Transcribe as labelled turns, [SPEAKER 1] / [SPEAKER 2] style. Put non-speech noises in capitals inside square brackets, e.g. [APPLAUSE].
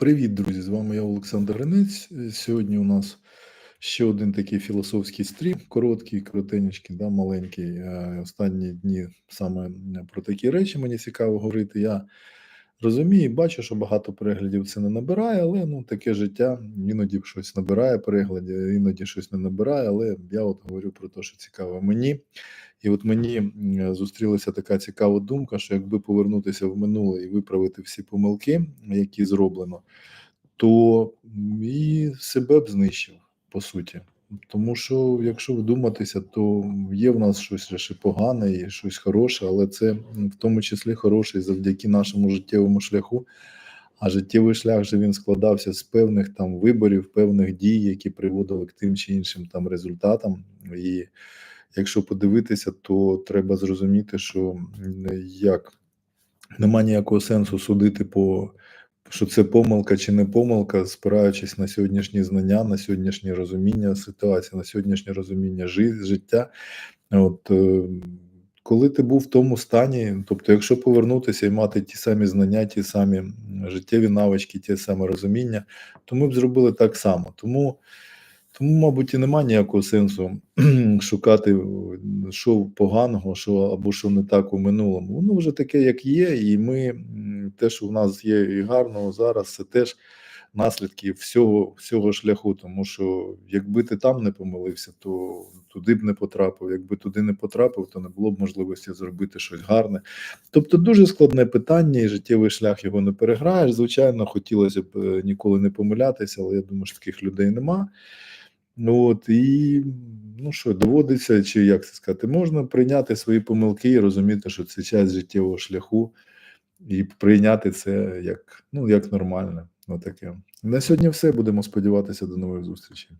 [SPEAKER 1] Привіт, друзі! З вами я Олександр Гринець. Сьогодні у нас ще один такий філософський стрім, короткий, коротенький, да, маленький. Е, Останні дні саме про такі речі мені цікаво говорити. Я розумію, бачу, що багато переглядів це не набирає, але ну таке життя іноді щось набирає переглядів, іноді щось не набирає. Але я от говорю про те, що цікаво мені. І от мені зустрілася така цікава думка, що якби повернутися в минуле і виправити всі помилки, які зроблено, то і себе б знищив, по суті. Тому що, якщо вдуматися, то є в нас щось ще погане і щось хороше, але це в тому числі хороше завдяки нашому життєвому шляху. А життєвий шлях же він складався з певних там виборів, певних дій, які приводили к тим чи іншим там результатам. І якщо подивитися, то треба зрозуміти, що як нема ніякого сенсу судити по що це помилка чи не помилка, спираючись на сьогоднішні знання, на сьогоднішнє розуміння ситуації, на сьогоднішнє розуміння жи- життя. От е, коли ти був в тому стані, тобто, якщо повернутися і мати ті самі знання, ті самі життєві навички, ті саме розуміння, то ми б зробили так само. Тому, тому мабуть, і немає ніякого сенсу [CLEARS THROAT] шукати, о, що поганого, що або що не так у минулому. Воно вже таке, як є, і ми те, що в нас є і гарного зараз, це теж наслідки всього, всього шляху. Тому що якби ти там не помилився, то туди б не потрапив. Якби туди не потрапив, то не було б можливості зробити щось гарне. Тобто дуже складне питання, і життєвий шлях його не переграєш. Звичайно, хотілося б е, ніколи не помилятися, але я думаю, що таких людей нема. Ну от і ну що, доводиться, чи як це сказати, можна прийняти свої помилки і розуміти, що це час життєвого шляху, і прийняти це як, ну, як нормальне. Отаке. На сьогодні все. Будемо сподіватися до нових зустрічей.